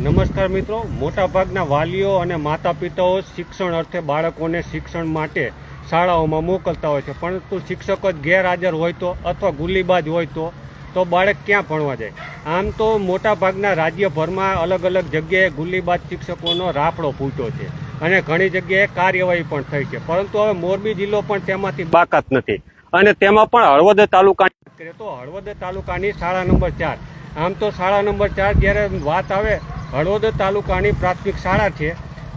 નમસ્કાર મિત્રો. મોટાભાગના વાલીઓ અને માતા પિતાઓ શિક્ષણ અર્થે બાળકોને શિક્ષણ માટે શાળાઓમાં મોકલતા હોય છે. પરંતુ શિક્ષક જ ગેરહાજર હોય તો અથવા ગુલીબાજ હોય તો તો બાળક ક્યાં ભણવા જાય? આમ તો મોટાભાગના રાજ્યભરમાં અલગ અલગ જગ્યાએ ગુલીબાજ શિક્ષકોનો રાફડો ફૂટ્યો છે અને ઘણી જગ્યાએ કાર્યવાહી પણ થઈ છે. પરંતુ હવે મોરબી જિલ્લો પણ તેમાંથી બાકાત નથી અને તેમાં પણ હળવદ તાલુકાની તો હળવદ તાલુકાની શાળા નંબર ચાર. આમ તો શાળા નંબર ચાર જ્યારે વાત આવે હળવદ તાલુકાની પ્રાથમિક શાળા છે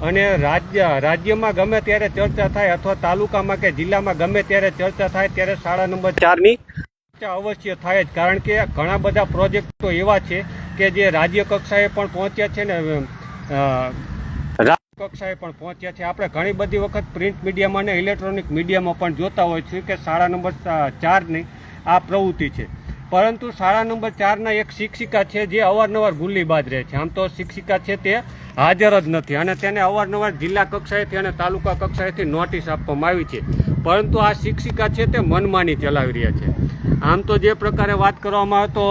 અને રાજ્ય, રાજ્યમાં ગમે ત્યારે ચર્ચા થાય અથવા તાલુકામાં કે જિલ્લામાં ગમે ત્યારે ચર્ચા થાય ત્યારે શાળા નંબર ચારની ચર્ચા અવશ્ય થાય જ. કારણ કે ઘણા બધા પ્રોજેક્ટો એવા છે કે જે રાજ્ય કક્ષાએ પણ પહોંચ્યા છે ને રાજ્ય કક્ષાએ પણ પહોંચ્યા છે. આપણે ઘણી બધી વખત પ્રિન્ટ મીડિયામાં અને ઇલેક્ટ્રોનિક મીડિયામાં પણ જોતા હોય છે કે શાળા નંબર ચારની આ પ્રવૃત્તિ છે. પરંતુ શાળા નંબર ચારના એક શિક્ષિકા છે જે અવારનવાર ગુલ્લીબાજ રહે છે. આમ તો શિક્ષિકા છે તે હાજર જ નથી અને તેને અવારનવાર જિલ્લા કક્ષાએથી અને તાલુકા કક્ષાએથી નોટિસ આપવામાં આવી છે. પરંતુ આ શિક્ષિકા છે તે મનમાની ચલાવી રહ્યા છે. આમ તો જે પ્રકારે વાત કરવામાં આવે તો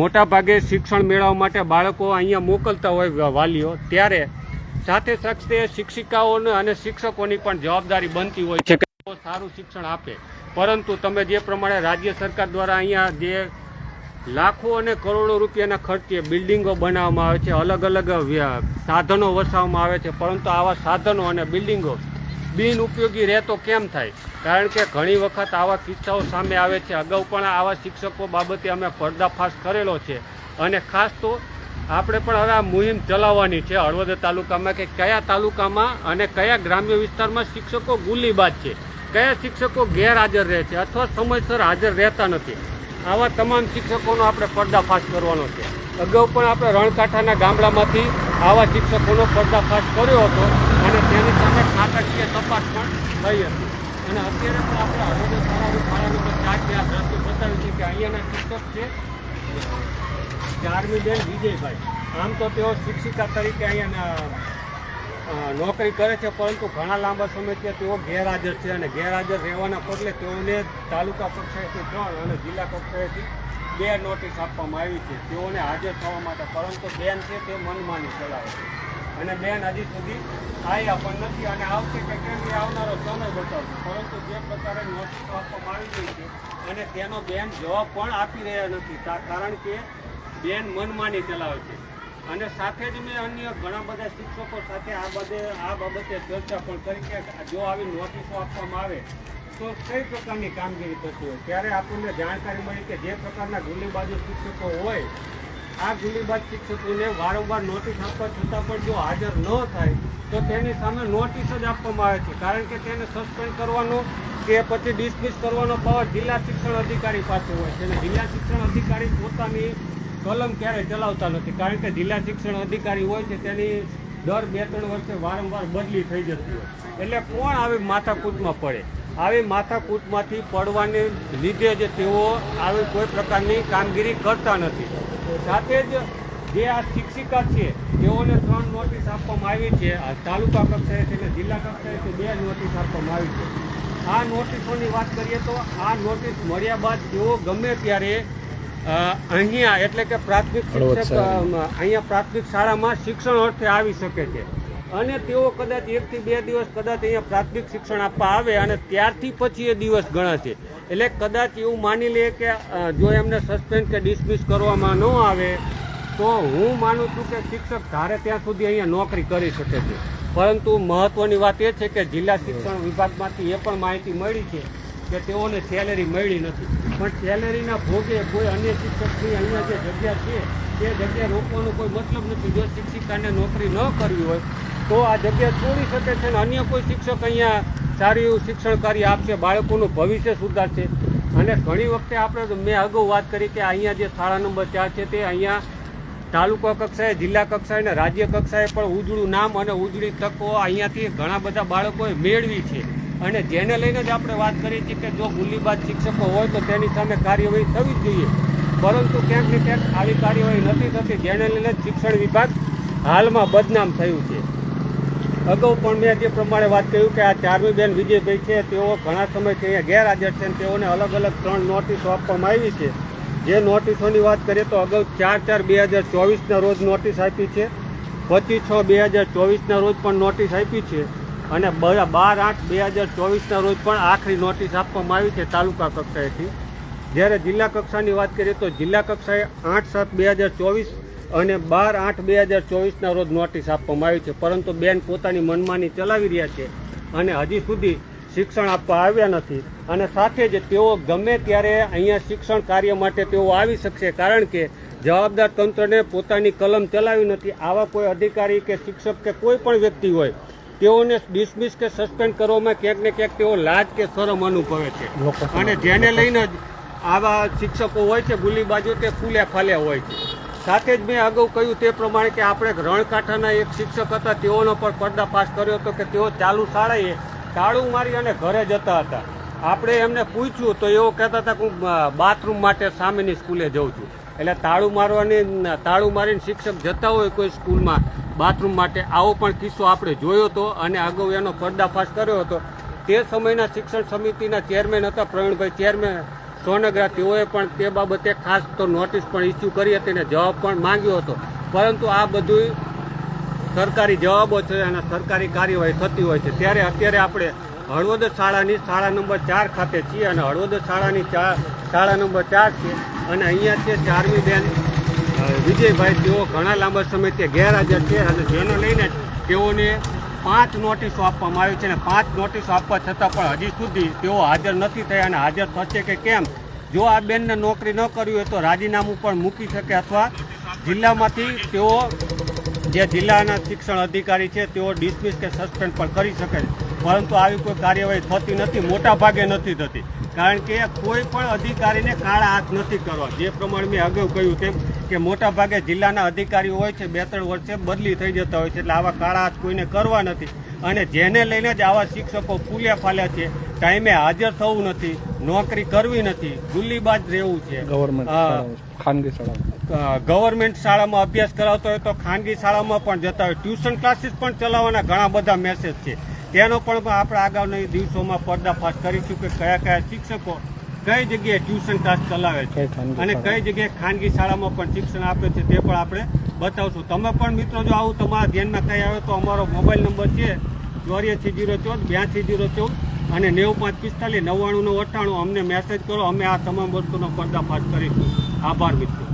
મોટાભાગે શિક્ષણ મેળવવા માટે બાળકો અહીંયા મોકલતા હોય વાલીઓ, ત્યારે સાથે સાથે શિક્ષિકાઓને અને શિક્ષકોની પણ જવાબદારી બનતી હોય છે કે સારું શિક્ષણ આપે. પરંતુ તમે જે પ્રમાણે રાજ્ય સરકાર દ્વારા અહીંયા જે લાખો અને કરોડો રૂપિયાના ખર્ચે બિલ્ડિંગો બનાવવામાં આવે છે, અલગ અલગ સાધનો વસાવવામાં આવે છે, પરંતુ આવા સાધનો અને બિલ્ડિંગો બિન ઉપયોગી રહેતો કેમ થાય? કારણ કે ઘણી વખત આવા કિસ્સાઓ સામે આવે છે. અગાઉ પણ આવા શિક્ષકો બાબતે અમે પર્દાફાશ કરેલો છે. અને ખાસ તો આપણે પણ હવે આ મુહિમ ચલાવવાની છે. હળવદ તાલુકામાં કે કયા તાલુકામાં અને કયા ગ્રામ્ય વિસ્તારમાં શિક્ષકો ગુલીબાજ છે. કયા શિક્ષકો ગેરહાજર રહે છે અથવા સમયસર હાજર રહેતા નથી? આવા તમામ શિક્ષકોનો આપણે પર્દાફાશ કરવાનો છે. અગાઉ પણ આપણે રણકાંઠાના ગામડામાંથી આવા શિક્ષકોનો પર્દાફાશ કર્યો હતો અને તેની સામે નાટકીય તપાસ પણ થઈ હતી. અને અત્યારે પણ આપણે હળવદ શાળા શાળા નંબર ચાર આ બતાવ્યું છે કે અહીંયાના શિક્ષક છે ચારમીબેન વિજયભાઈ. આમ તો તેઓ શિક્ષિકા તરીકે અહીંયા નોકરી કરે છે, પરંતુ ઘણા લાંબા સમયથી તેઓ ગેરહાજર છે અને ગેરહાજર રહેવાના પગલે તેઓને તાલુકા કક્ષાએથી ત્રણ અને જિલ્લા કક્ષાએથી બે નોટિસ આપવામાં આવી છે. તેઓને હાજર થવા માટે, પરંતુ બેન છે તે મનમાની ચલાવે છે. અને બેન હજી સુધી આવ્યા પણ નથી અને આવશે કે કેમ એ આવનારો સમય બતાવશે. પરંતુ જે પ્રકારે નોટિસ આપવામાં આવી રહી છે અને તેનો બેન જવાબ પણ આપી રહ્યા નથી કારણ કે બેન મનમાની ચલાવે છે. અને સાથે જ મેં અન્ય ઘણા બધા શિક્ષકો સાથે આ બધે આ બાબતે ચર્ચા પણ કરી કે જો આવી નોટિસો આપવામાં આવે તો કઈ પ્રકારની કામગીરી થતી હોય? ત્યારે આપણને જાણકારી મળી કે જે પ્રકારના ગુલીબાજુ શિક્ષકો હોય, આ ગુલીબાજ શિક્ષકોને વારંવાર નોટિસ આપવા છતાં પણ જો હાજર ન થાય, તો તેની સામે નોટિસ જ આપવામાં આવે છે. કારણ કે તેને સસ્પેન્ડ કરવાનો કે પછી ડિસમિસ કરવાનો પાવર જિલ્લા શિક્ષણ અધિકારી પાસે હોય છે. જિલ્લા શિક્ષણ અધિકારી પોતાની કલમ ક્યારેય ચલાવતા નથી, કારણ કે જિલ્લા શિક્ષણ અધિકારી હોય છે, તેની દર બે ત્રણ વર્ષે વારંવાર બદલી થઈ જતી હોય એટલે કોણ આવી માથાકૂટમાં પડે? આવી માથાકૂટમાંથી પડવાને લીધે જ તેઓ આવી કોઈ પ્રકારની કામગીરી કરતા નથી. સાથે જ જે આ શિક્ષિકા છે, તેઓને ત્રણ નોટિસ આપવામાં આવી છે. તાલુકા છે અને જિલ્લા કક્ષાએથી બે નોટિસ આપવામાં આવી છે. આ નોટિસોની વાત કરીએ તો આ નોટિસ મળ્યા બાદ તેઓ ગમે ત્યારે અહીંયા એટલે કે પ્રાથમિક શિક્ષક અહીંયા પ્રાથમિક શાળામાં શિક્ષણ અર્થે આવી શકે છે. અને તેઓ કદાચ એકથી બે દિવસ કદાચ અહીંયા પ્રાથમિક શિક્ષણ આપવા આવે અને ત્યારથી પછી એ દિવસ ગણાશે. એટલે કદાચ એવું માની લે કે જો એમને સસ્પેન્ડ કે ડિસમિસ કરવામાં ન આવે તો હું માનું છું કે શિક્ષક ધારે ત્યાં સુધી અહીંયા નોકરી કરી શકે છે. પરંતુ મહત્વની વાત એ છે કે જિલ્લા શિક્ષણ વિભાગમાંથી એ પણ માહિતી મળી છે કે તેઓને સેલેરી મળી નથી. પણ સેલેરીના ભોગે કોઈ અન્ય શિક્ષકની અહીંયા જે જગ્યા છે, તે જગ્યા રોકવાનો કોઈ મતલબ નથી. જો શિક્ષિકાને નોકરી ન કરવી હોય, તો આ જગ્યા છોડી શકે છે અને અન્ય કોઈ શિક્ષક અહીંયા સારું એવું શિક્ષણ કાર્ય આપશે, બાળકોનું ભવિષ્ય સુધારશે. અને ઘણી વખતે આપણે મેં અગાઉ વાત કરી કે અહીંયા જે શાળા નંબર ચાર છે, તે અહીંયા તાલુકા કક્ષાએ, જિલ્લા કક્ષાએ અને રાજ્ય કક્ષાએ પણ ઉજળું નામ અને ઉજળી તકો અહીંયાથી ઘણા બધા બાળકોએ મેળવી છે. અને જેને લઈને જ આપણે વાત કરીએ છીએ કે જો ગુલીબાજ શિક્ષકો હોય તો તેની સામે કાર્યવાહી થવી જ જોઈએ. પરંતુ ક્યાંક ને ક્યાંક આવી કાર્યવાહી નથી થતી, જેને લઈને શિક્ષણ વિભાગ હાલમાં બદનામ થયું છે. અગાઉ પણ મેં જે પ્રમાણે વાત કર્યું કે આ ચારમી બેન વિજયભાઈ છે, તેઓ ઘણા સમયથી અહીંયા ગેરહાજર છે તેઓને અલગ અલગ ત્રણ નોટિસો આપવામાં આવી છે. જે નોટિસોની વાત કરીએ તો અગાઉ ચાર ચાર બે હજાર ચોવીસના રોજ નોટિસ આપી છે. પચીસ છ બે હજાર ચોવીસના રોજ પણ નોટિસ આપી છે. અને બાર આઠ બે હજાર ચોવીસના રોજ પણ આખરી નોટિસ આપવામાં આવી છે તાલુકા કક્ષાએથી. જ્યારે જિલ્લા કક્ષાની વાત કરીએ તો જિલ્લા કક્ષાએ આઠ સાત બે હજાર ચોવીસ અને બાર આઠ બે હજાર ચોવીસના રોજ નોટિસ આપવામાં આવી છે. પરંતુ બેન પોતાની મનમાની ચલાવી રહ્યા છે અને હજી સુધી શિક્ષણ આપવા આવ્યા નથી. અને સાથે જ તેઓ ગમે ત્યારે અહીંયા શિક્ષણ કાર્ય માટે તેઓ આવી શકશે. કારણ કે જવાબદાર તંત્રને પોતાની કલમ ચલાવી નથી. આવા કોઈ અધિકારી કે શિક્ષક કે કોઈ પણ વ્યક્તિ હોય તેઓને ડિસમિસ કે સસ્પેન્ડ કરવામાં ક્યાંક ને ક્યાંક તેઓ લાજ કે શરમ અનુભવે છે. અને જેને લઈને જ આવા શિક્ષકો હોય છે ગુલીબાજો તે ફૂલે ફાલે હોય છે. સાથે જ મેં અગાઉ કહ્યું તે પ્રમાણે કે આપણે રણકાંઠાના એક શિક્ષક હતા તેઓનો પણ પર્દાફાશ કર્યો હતો કે તેઓ ચાલુ શાળાએ તાળું મારી અને ઘરે જતા હતા. આપણે એમને પૂછ્યું તો એવો કહેતા હતા કે હું બાથરૂમ માટે સામેની સ્કૂલે જઉં છું. એટલે તાળું મારવાની તાળું મારીને શિક્ષક જતા હોય કોઈ સ્કૂલમાં બાથરૂમ માટે આવો પણ કિસ્સો આપણે જોયો હતો અને અગાઉ એનો પર્દાફાશ કર્યો હતો. તે સમયના શિક્ષણ સમિતિના ચેરમેન હતા, પ્રવીણભાઈ ચેરમેન. સોનગરા તેઓએ પણ તે બાબતે ખાસ તો નોટિસ પણ ઇસ્યુ કરી હતી અને જવાબ પણ માંગ્યો હતો. પરંતુ આ બધું સરકારી જવાબો છે અને સરકારી કાર્યવાહી થતી હોય છે. ત્યારે અત્યારે આપણે હળવદ શાળાની શાળા નંબર ચાર ખાતે છીએ અને હળવદ શાળાની શાળા નંબર ચાર છે અને અહીંયા છે ચારમી બેન વિજયભાઈ, તેઓ ઘણા લાંબા સમયથી ગેરહાજર છે અને જેને લઈને તેઓને પાંચ નોટિસો આપવામાં આવી છે અને પાંચ નોટિસો આપવા છતાં પણ હજી સુધી તેઓ હાજર નથી થયા અને હાજર થશે કે કેમ? જો આ બેનને નોકરી ન કરવી હોય તો રાજીનામું પણ મૂકી શકે અથવા જિલ્લામાંથી તેઓ જે જિલ્લાના શિક્ષણ અધિકારી છે તેઓ ડિસમિસ કે સસ્પેન્ડ પણ કરી શકે પરંતુ આવી કોઈ કાર્યવાહી થતી નથી, મોટા ભાગે નથી થતી. કારણ કે કોઈ પણ અધિકારીને કાળા હાથ નથી કરવા. જે પ્રમાણે મેં અગાઉ કહ્યું તેમ કે મોટા ભાગે જિલ્લાના અધિકારીઓ હોય છે બે ત્રણ વર્ષે બદલી થઈ જતા હોય છે એટલે આવા કાળા હાથ કોઈને કરવા નથી. અને જેને લઈને જ આવા શિક્ષકો ફૂલ્યા ફાલ્યા છે ટાઈમે હાજર થવું નથી નોકરી કરવી નથી ગુલ્લીબાજ રહેવું છે. ગવર્મેન્ટ ખાનગી શાળાઓ. ગવર્મેન્ટ શાળામાં અભ્યાસ કરાવતો હોય તો ખાનગી શાળામાં પણ જતા હોય. ટ્યુશન ક્લાસીસ પણ ચલાવવાના ઘણા બધા મેસેજ છે. તેનો પણ આપણે આગામી દિવસોમાં પર્દાફાશ કરીશું કે કયા કયા શિક્ષકો કઈ જગ્યાએ ટ્યુશન ક્લાસ ચલાવે છે અને કઈ જગ્યાએ ખાનગી શાળામાં પણ શિક્ષણ આપે છે તે પણ આપણે બતાવશું. તમે પણ મિત્રો જો આવું તમારા ધ્યાનમાં કંઈ આવે તો અમારો મોબાઈલ નંબર છે ચોર્યાસી જીરો ચૌદ બ્યાસી જીરો ચૌદ અને નેવું પાંચ પિસ્તાલીસ નવ્વાણું નવ અઠ્ઠાણું. અમને મેસેજ કરો અમે આ તમામ વસ્તુનો પર્દાફાશ કરીશું. આભાર મિત્રો.